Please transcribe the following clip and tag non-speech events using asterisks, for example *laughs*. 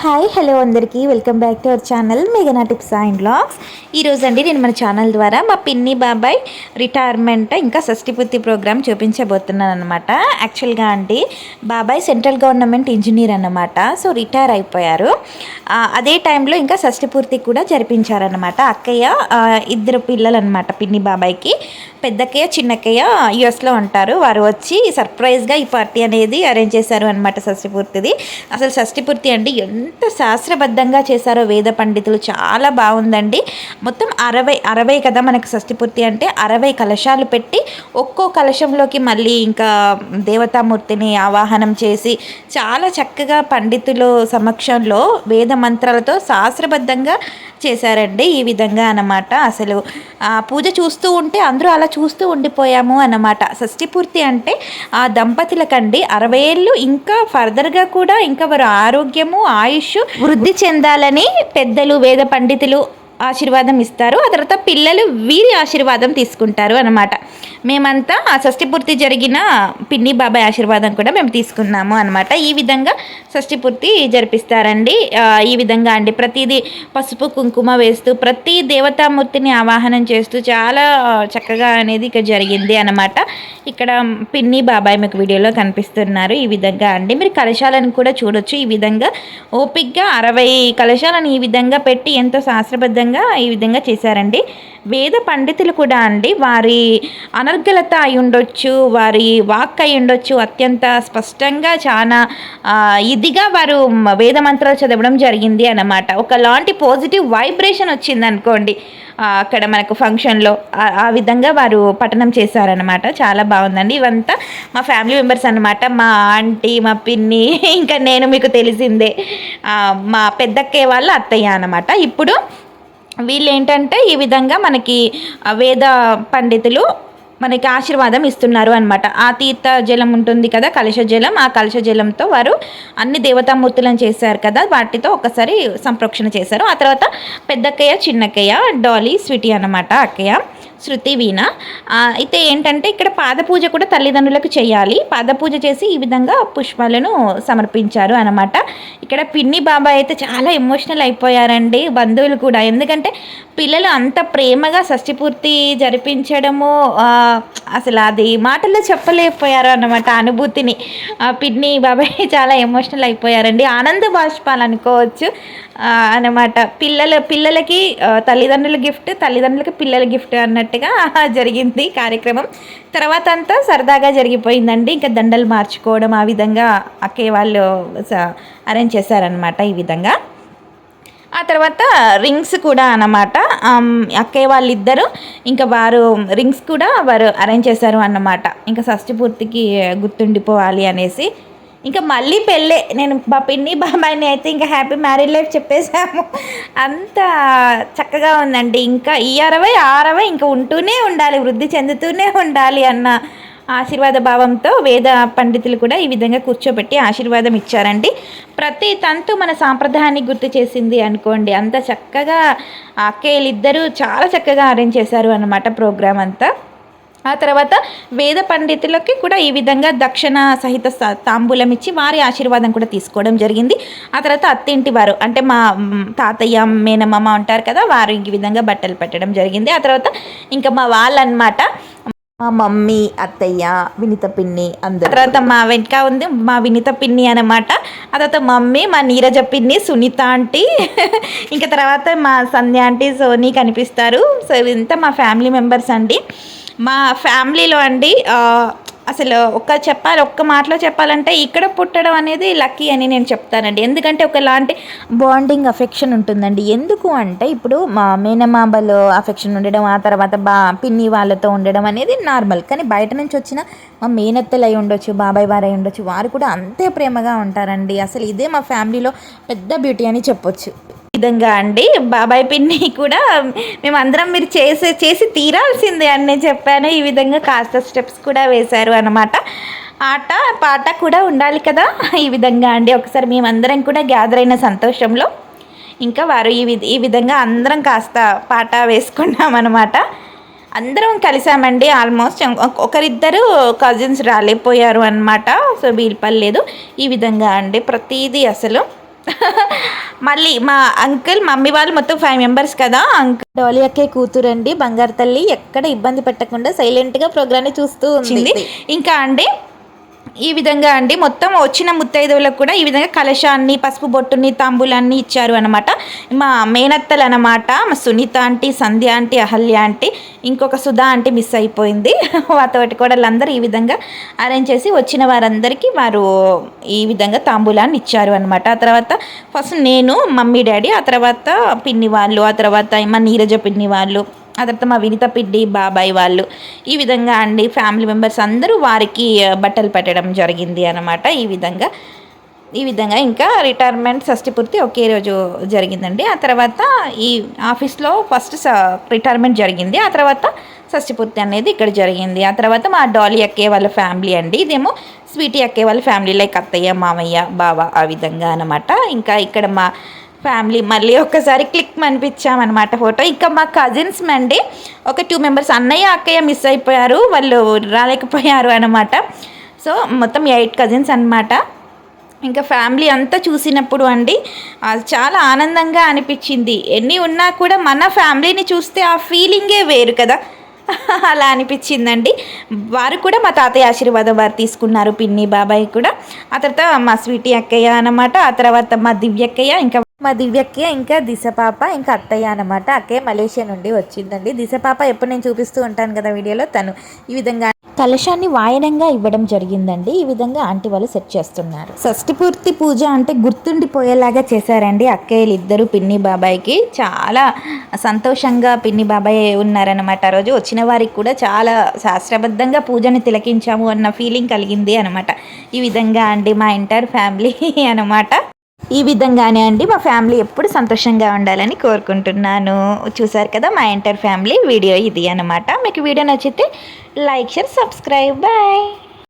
Hi hello అందరికీ. Welcome back to our channel మేఘనా tips and blogs ఈరోజు అండి నేను మన ఛానల్ ద్వారా మా పిన్ని బాబాయ్ రిటైర్మెంట్ ఇంకా షష్టిపూర్తి ప్రోగ్రామ్ చూపించబోతున్నాను అనమాట యాక్చువల్గా అండి బాబాయ్ సెంట్రల్ గవర్నమెంట్ ఇంజనీర్ అనమాట సో రిటైర్ అయిపోయారు. అదే టైంలో ఇంకా షష్టిపూర్తి కూడా జరిపించారనమాట అక్కయ్య ఇద్దరు పిల్లలు అనమాట పిన్ని బాబాయ్కి. పెద్దక్కయ్య చిన్నక్కయ్య యుఎస్లో ఉంటారు. వారు వచ్చి సర్ప్రైజ్గా ఈ పార్టీ అనేది అరేంజ్ చేశారు అనమాట షష్టిపూర్తిది అసలు షష్టిపూర్తి అండి ఎంత శాస్త్రబద్ధంగా చేశారో వేద పండితులు చాలా బాగుందండి. మొత్తం అరవై అరవై కదా మనకు షష్టిపూర్తి అంటే అరవై కలశాలు పెట్టి ఒక్కో కలశంలోకి మళ్ళీ ఇంకా దేవతామూర్తిని ఆవాహనం చేసి చాలా చక్కగా పండితులు సమక్షంలో వేద మంత్రాలతో శాస్త్రబద్ధంగా చేశారండి ఈ విధంగా అన్నమాట. అసలు ఆ పూజ చూస్తూ ఉంటే అందరూ అలా చూస్తూ ఉండిపోయాము అన్నమాట. షష్ఠి పూర్తి అంటే ఆ దంపతులకండి అరవై ఏళ్ళు ఇంకా ఫర్దర్గా కూడా ఇంకా వారు ఆరోగ్యము ఆయు ఆయుష్ వృద్ధి చెందాలని పెద్దలు వేద పండితులు ఆశీర్వాదం ఇస్తారు. ఆ తర్వాత పిల్లలు వీరి ఆశీర్వాదం తీసుకుంటారు అన్నమాట. మేమంతా ఆ షష్ఠి పూర్తి జరిగిన పిన్ని బాబాయ్ ఆశీర్వాదం కూడా మేము తీసుకున్నాము అనమాట ఈ విధంగా షష్ఠి పూర్తి జరిపిస్తారండి ఈ విధంగా అండి. ప్రతిదీ పసుపు కుంకుమ వేస్తూ ప్రతి దేవతామూర్తిని ఆవాహనం చేస్తూ చాలా చక్కగా అనేది ఇక్కడ జరిగింది అనమాట ఇక్కడ పిన్ని బాబాయ్ మీకు వీడియోలో కనిపిస్తున్నారు. ఈ విధంగా అండి. మీరు కలశాలను కూడా చూడొచ్చు. ఈ విధంగా ఓపిక్గా అరవై కలశాలను ఈ విధంగా పెట్టి ఎంతో శాస్త్రబద్ధంగా ఈ విధంగా చేశారండి. వేద పండితులు కూడా అండి వారి అనర్గలత అయి ఉండొచ్చు వారి వాక్ అయి ఉండొచ్చు. అత్యంత స్పష్టంగా చాలా ఇదిగా వారు వేద మంత్రాలు చదవడం జరిగింది అన్నమాట. ఒకలాంటి పాజిటివ్ వైబ్రేషన్ వచ్చింది అనుకోండి అక్కడ మనకు ఫంక్షన్లో ఆ- విధంగా వారు పఠనం చేశారనమాట చాలా బాగుందండి. ఇవంతా మా ఫ్యామిలీ మెంబర్స్ అన్నమాట. మా ఆంటీ మా పిన్ని *laughs* ఇంకా నేను మీకు తెలిసిందే. మా పెద్దక్కే వాళ్ళ అత్తయ్య అనమాట ఇప్పుడు వీళ్ళు ఏంటంటే ఈ విధంగా మనకి వేద పండితులు మనకి ఆశీర్వాదం ఇస్తున్నారు అనమాట ఆ తీర్థ జలం ఉంటుంది కదా కలుష జలం. ఆ కలుష జలంతో వారు అన్ని దేవతామూర్తులను చేశారు కదా వాటితో ఒకసారి సంప్రోక్షణ చేశారు. ఆ తర్వాత పెద్దక్కయ్య చిన్నక్కయ్య డాలీ స్వీటీ అన్నమాట అక్కయ్య. శృతి వీణ. అయితే ఏంటంటే ఇక్కడ పాదపూజ కూడా తల్లిదండ్రులకు చేయాలి. పాదపూజ చేసి ఈ విధంగా పుష్పాలను సమర్పించారు అనమాట ఇక్కడ పిన్ని బాబాయ్ అయితే చాలా ఎమోషనల్ అయిపోయారండి బంధువులు కూడా. ఎందుకంటే పిల్లలు అంత ప్రేమగా షష్టిపూర్తి జరిపించడము అసలు అది మాటల్లో చెప్పలేకపోయారు అన్నమాట అనుభూతిని. పిన్ని బాబాయ్ *laughs* చాలా ఎమోషనల్ అయిపోయారండి. ఆనంద బాష్పాలు అనుకోవచ్చు. అనమాట అన్నమాట. పిల్లల పిల్లలకి తల్లిదండ్రుల గిఫ్ట్ తల్లిదండ్రులకి పిల్లల గిఫ్ట్ అన్నట్టుగా *laughs* జరిగింది కార్యక్రమం. తర్వాత అంతా సరదాగా జరిగిపోయిందండి. ఇంకా దండలు మార్చుకోవడం ఆ విధంగా అక్కే వాళ్ళు అరేంజ్ చేశారనమాట ఈ విధంగా. ఆ తర్వాత రింగ్స్ కూడా అన్నమాట. అక్కయ్య వాళ్ళిద్దరు ఇంకా వారు రింగ్స్ కూడా వారు అరేంజ్ చేశారు అన్నమాట. ఇంకా షష్టి పూర్తికి గుర్తుండిపోవాలి అనేసి ఇంకా మళ్ళీ పెళ్ళే. నేను మా పిన్ని బాబాయ్ని అయితే ఇంకా హ్యాపీ మ్యారీడ్ లైఫ్ చెప్పేశాము. అంత చక్కగా ఉందండి. ఇంకా ఈ అరవై ఆ అరవై ఇంకా ఉంటూనే ఉండాలి వృద్ధి చెందుతూనే ఉండాలి అన్న ఆశీర్వాద భావంతో వేద పండితులు కూడా ఈ విధంగా కూర్చోబెట్టి ఆశీర్వాదం ఇచ్చారండి. ప్రతి తంతు మన సాంప్రదాయాన్ని గుర్తు చేసింది అనుకోండి. అంత చక్కగా అక్కయ్యలిద్దరూ చాలా చక్కగా అరేంజ్ చేశారు అన్నమాట ప్రోగ్రామ్ అంతా. ఆ తర్వాత వేద పండితులకి కూడా ఈ విధంగా దక్షిణ సహిత తాంబూలం ఇచ్చి వారి ఆశీర్వాదం కూడా తీసుకోవడం జరిగింది. ఆ తర్వాత అత్తింటి వారు అంటే మా తాతయ్య మేనమామ ఉంటారు కదా వారు ఈ విధంగా బట్టలు పెట్టడం జరిగింది. ఆ తర్వాత ఇంకా మా వాళ్ళనమాట మా మమ్మీ అత్తయ్య వినిత పిన్ని అందరు. తర్వాత మా వెనక ఉంది మా వినిత పిన్ని అనమాట ఆ తర్వాత మమ్మీ మా నీరజ పిన్ని సునీత ఆంటీ. *laughs* ఇంకా తర్వాత మా సంధ్య ఆంటీ సోనీ కనిపిస్తారు. సో ఇంత మా ఫ్యామిలీ మెంబర్స్ అండి. మా ఫ్యామిలీలో అండి అసలు ఒక్క చెప్పాలి ఒక్క మాటలో చెప్పాలంటే ఇక్కడ పుట్టడం అనేది లక్కీ అని నేను చెప్తానండి. ఎందుకంటే ఒకలాంటి బాండింగ్ అఫెక్షన్ ఉంటుందండి. ఎందుకు అంటే ఇప్పుడు మా మేనమామలో అఫెక్షన్ ఉండడం ఆ తర్వాత బా పిన్ని వాళ్ళతో ఉండడం అనేది నార్మల్. కానీ బయట నుంచి వచ్చిన మా మేనత్తలు అయి ఉండొచ్చు బాబాయ్ వారు అయి ఉండొచ్చు వారు కూడా అంతే ప్రేమగా ఉంటారండి. అసలు ఇదే మా ఫ్యామిలీలో పెద్ద బ్యూటీ అని చెప్పొచ్చు. విధంగా అండి. బాబాయ్ పిన్ని కూడా మేమందరం మీరు చేసే చేసి తీరాల్సిందే అని నేను చెప్పాను. ఈ విధంగా కాస్త స్టెప్స్ కూడా వేశారు అన్నమాట. ఆట పాట కూడా ఉండాలి కదా? ఈ విధంగా అండి. ఒకసారి మేమందరం కూడా గ్యాదర్ అయిన సంతోషంలో ఇంకా వారు ఈ విధ ఈ విధంగా అందరం కాస్త పాట వేసుకున్నాం అనమాట అందరం కలిసామండి ఆల్మోస్ట్. ఒకరిద్దరు కజిన్స్ రాలేకపోయారు అనమాట సో వీలు పర్లేదు ఈ విధంగా అండి. ప్రతిదీ అసలు మళ్ళీ మా అంకుల్ మమ్మీ వాళ్ళు మొత్తం ఫైవ్ మెంబర్స్ కదా. అంకుల్ డోలి అక్కే కూతురు అండి బంగారు తల్లి ఎక్కడ ఇబ్బంది పెట్టకుండా సైలెంట్గా ప్రోగ్రాన్ని చూస్తూ ఉంది. ఇంకా అండి ఈ విధంగా అండి. మొత్తం వచ్చిన ముత్తైదువులకు కూడా ఈ విధంగా కలశాన్ని పసుపు బొట్టుని తాంబూలాన్ని ఇచ్చారు అనమాట మా మేనత్తలు అనమాట మా Sunitha aunty Sandhya aunty Ahalya aunty ఇంకొక సుధా ఆంటీ మిస్ అయిపోయింది. *laughs* వాతోటి కూడా అందరూ ఈ విధంగా అరేంజ్ చేసి వచ్చిన వారందరికీ వారు ఈ విధంగా తాంబూలాన్ని ఇచ్చారు అనమాట ఆ తర్వాత ఫస్ట్ నేను మమ్మీ డాడీ ఆ తర్వాత పిన్ని వాళ్ళు ఆ తర్వాత మా నీరజ పిన్ని వాళ్ళు ఆ తర్వాత మా వినిత పిడ్డి బాబాయ్ వాళ్ళు ఈ విధంగా అండి ఫ్యామిలీ మెంబర్స్ అందరూ వారికి బట్టలు పెట్టడం జరిగింది అనమాట ఈ విధంగా ఈ విధంగా ఇంకా రిటైర్మెంట్ షష్టి పూర్తి ఒకే రోజు జరిగిందండి. ఆ తర్వాత ఈ ఆఫీస్లో ఫస్ట్ స- రిటైర్మెంట్ జరిగింది. ఆ తర్వాత షష్టి పూర్తి అనేది ఇక్కడ జరిగింది. ఆ తర్వాత మా డాలీ అక్కే వాళ్ళ ఫ్యామిలీ అండి. ఇదేమో స్వీటీ అక్కే వాళ్ళ ఫ్యామిలీ లైక్ అత్తయ్య మామయ్య బావ ఆ విధంగా అనమాట ఇంకా ఇక్కడ మా ఫ్యామిలీ మళ్ళీ ఒక్కసారి క్లిక్ అనిపించామన్నమాట ఫోటో. ఇంకా మా కజిన్స్ అండి ఒక టూ మెంబర్స్ అన్నయ్య అక్కయ్య మిస్ అయిపోయారు వాళ్ళు రాలేకపోయారు అనమాట సో మొత్తం ఎయిట్ కజిన్స్ అనమాట ఇంకా ఫ్యామిలీ అంతా చూసినప్పుడు అండి అది చాలా ఆనందంగా అనిపించింది. ఎన్ని ఉన్నా కూడా మన ఫ్యామిలీని చూస్తే ఆ ఫీలింగే వేరు కదా. *laughs* అలా అనిపించిందండి. వారు కూడా మా తాతయ్య ఆశీర్వాదం వారు తీసుకున్నారు పిన్ని బాబాయ్ కూడా. ఆ తర్వాత మా స్వీటీ అక్కయ్య అనమాట ఆ తర్వాత మా దివ్యక్కయ్య ఇంకా మా దివ్యక్య ఇంకా దిశ పాప ఇంకా అత్తయ్య అనమాట అక్కే మలేషియా నుండి వచ్చిందండి. దిశ పాప ఎప్పుడు నేను చూపిస్తూ ఉంటాను కదా వీడియోలో? తను ఈ విధంగా కలశాన్ని వాయనంగా ఇవ్వడం జరిగిందండి. ఈ విధంగా ఆంటీ వాళ్ళు సెట్ చేస్తున్నారు. షష్టి పూర్తి పూజ అంటే గుర్తుండిపోయేలాగా చేశారండి అక్కయ్యలు ఇద్దరు పిన్ని బాబాయ్కి. చాలా సంతోషంగా పిన్ని బాబాయ్ ఉన్నారనమాట ఆ రోజు వచ్చిన వారికి కూడా చాలా శాస్త్రబద్ధంగా పూజని తిలకించాము అన్న ఫీలింగ్ కలిగింది అనమాట ఈ విధంగా అండి మా ఎంటైర్ ఫ్యామిలీ *laughs* అనమాట ఈ విధంగానే అండి మా ఫ్యామిలీ ఎప్పుడు సంతోషంగా ఉండాలని కోరుకుంటున్నాను. చూసారు కదా మా ఎంటర్ ఫ్యామిలీ వీడియో ఇది అనమాట మీకు వీడియో నచ్చితే లైక్ షేర్ సబ్స్క్రైబ్. బాయ్.